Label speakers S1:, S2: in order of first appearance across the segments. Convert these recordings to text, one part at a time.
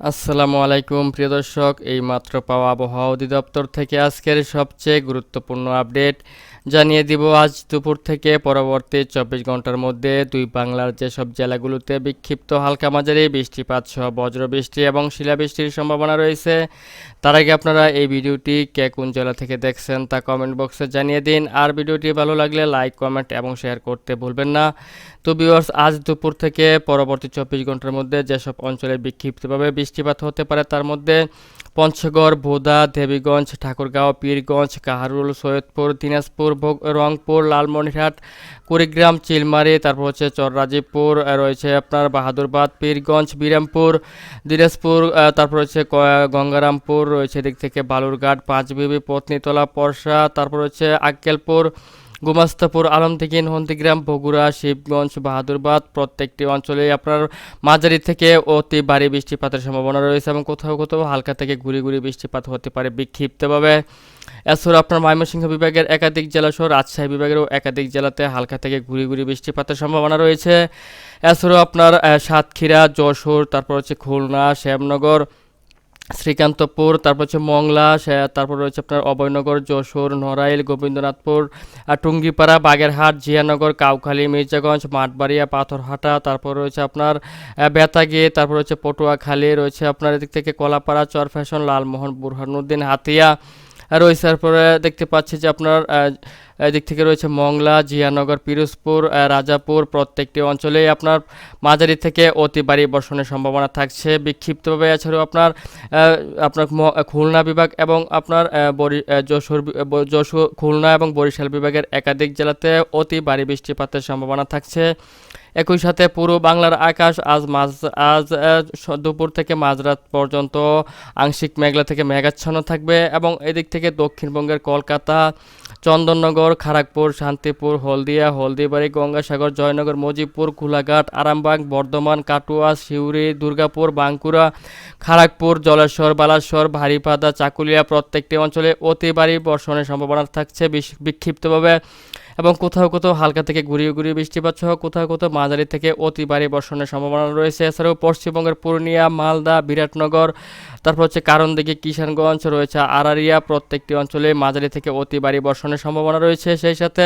S1: আসসালামু আলাইকুম প্রিয় দর্শক। এই মাত্র পাওয়া আবহাওয়া অধিদপ্তর থেকে আজকের সবচেয়ে গুরুত্বপূর্ণ আপডেট। জানিয়ে দিব, আজ দুপুর থেকে পরবর্তী চব্বিশ ঘণ্টার মধ্যে দুই বাংলার যেসব জেলাগুলোতে বিক্ষিপ্ত হালকা মাঝারি বৃষ্টিপাত সহ বজ্র বৃষ্টি এবং শিলাবৃষ্টির সম্ভাবনা রয়েছে, তার আগে আপনারা এই ভিডিওটি কে কোন জেলা থেকে দেখছেন তা কমেন্ট বক্সে জানিয়ে দিন। আর ভিডিওটি ভালো লাগলে লাইক, কমেন্ট এবং শেয়ার করতে ভুলবেন না। তো ভিউয়ার্স, আজ দুপুর থেকে পরবর্তী চব্বিশ ঘণ্টার মধ্যে যেসব অঞ্চলে বিক্ষিপ্তভাবে বৃষ্টিপাত হতে পারে তার মধ্যে পঞ্চগড় বোদা দেবীগঞ্জ, ঠাকুরগাঁও, পীরগঞ্জ, কাহারুল, সৈয়দপুর, দিনাজপুর রংপুর, লালমনিরহাট, কুড়িগ্রাম, চিলমারি, তারপর হচ্ছে চররাজীবপুর রয়েছে আপনার বাহাদুরবাদ, পীরগঞ্জ, বিরামপুর, দিনাজপুর তারপর হচ্ছে গঙ্গারামপুর, রয়েছে এদিক থেকে বালুরঘাট, পাঁচবিবি, পত্নীতলা, পরশা, তারপর হচ্ছে আক্কেলপুর গুমাস্তাপুর আলমদিঘি নন্দীগ্রাম বগুড়া শিবগঞ্জ বাহাদুরবাদ প্রত্যেকটি অঞ্চলে আপনার মাঝারি থেকে অতি ভারী বৃষ্টিপাতের সম্ভাবনা রয়েছে এবং কোথাও কোথাও হালকা থেকে গুড়ি গুড়ি বৃষ্টিপাত হতে পারে বিক্ষিপ্তভাবে। এছাড়া আপনার ময়মনসিংহ বিভাগের একাধিক জেলা সহ রাজশাহী বিভাগেরও একাধিক জেলাতে হালকা থেকে গুড়ি গুড়ি বৃষ্টিপাতের সম্ভাবনা রয়েছে। এছাড়াও আপনার সাতক্ষীরা, যশোর, তারপর হচ্ছে খুলনা, শ্যামনগর শ্রীকান্তপুর, তারপর হচ্ছে মংলা তারপর রয়েছে আপনার অভয়নগর, যশোর, নড়াইল, গোবিন্দনাথপুর টুঙ্গিপাড়া, বাগেরহাট, জিয়ানগর, কাউখালী, মির্জাগঞ্জ, মাঠবাড়িয়া, পাথরহাটা, তারপর রয়েছে আপনার বেতাগে, তারপর হচ্ছে পটুয়াখালী, রয়েছে আপনার এদিক থেকে কলাপাড়া, চরফ্যাশন, লালমোহন, বুরহানুদ্দিন, হাতিয়া রয়েছে তারপরে দেখতে পাচ্ছি যে আপনার এদিক থেকে রয়েছে মংলা, জিয়ানগর, পিরোজপুর রাজাপুর প্রত্যেকটি অঞ্চলেই আপনার মাঝারি থেকে অতি ভারী বর্ষণের সম্ভাবনা থাকছে। বিক্ষিপ্তভাবে এছাড়াও আপনার আপনার খুলনা বিভাগ এবং আপনার বরি- যশোর যশোর, খুলনা এবং বরিশাল বিভাগের একাধিক জেলাতে অতি ভারী বৃষ্টিপাতের সম্ভাবনা থাকছে। একই সাথে পুরো বাংলার আকাশ আজ মাঝ, আজ দুপুর থেকে মাঝরাত পর্যন্ত আংশিক মেঘলা থেকে মেঘাচ্ছন্ন থাকবে এবং এদিক থেকে দক্ষিণবঙ্গের কলকাতা, চন্দননগর খড়গপুর শান্তিপুর, হলদিয়া, হলদিবাড়ি, গঙ্গাসাগর, জয়নগর, মজিবপুর কুলাঘাট আরামবাগ, বর্ধমান, কাটুয়া, সিউড়ি, দুর্গাপুর, বাঁকুড়া খড়গপুর জলেশ্বর বালাশ্বর ভারিপাদা, চাকুলিয়া প্রত্যেকটি অঞ্চলে অতি ভারী বর্ষণের সম্ভাবনা থাকছে বিক্ষিপ্তভাবে এবং কোথাও কোথাও হালকা থেকে ঘুরিয়ে ঘুরিয়ে বৃষ্টিপাত সহ কোথাও কোথাও মাঝারি থেকে অতি ভারী বর্ষণের সম্ভাবনা রয়েছে। এছাড়াও পশ্চিমবঙ্গের পূর্ণিয়া মালদা, বিরাটনগর, তারপর হচ্ছে কারণদিঘি কিষানগঞ্জ, রয়েছে আরারিয়া প্রত্যেকটি অঞ্চলে মাঝারি থেকে অতি ভারী বর্ষণের সম্ভাবনা রয়েছে। সেই সাথে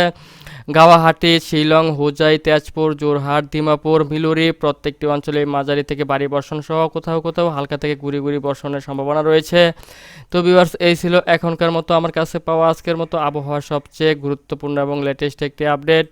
S1: গাওয়াহাটি শিলং, হুজাই, তেজপুর জোরহাট দিমাপুর মিলুরি প্রত্যেকটি অঞ্চলে মাঝারি থেকে ভারী বর্ষণ সহ কোথাও কোথাও হালকা থেকে গুড়ি গুড়ি বর্ষণের সম্ভাবনা রয়েছে। তো বিভার্স এই ছিল এখনকার মতো আমার কাছে পাওয়া আজকের মতো আবহাওয়ার সবচেয়ে গুরুত্বপূর্ণ এবং লেটেস্ট একটি আপডেট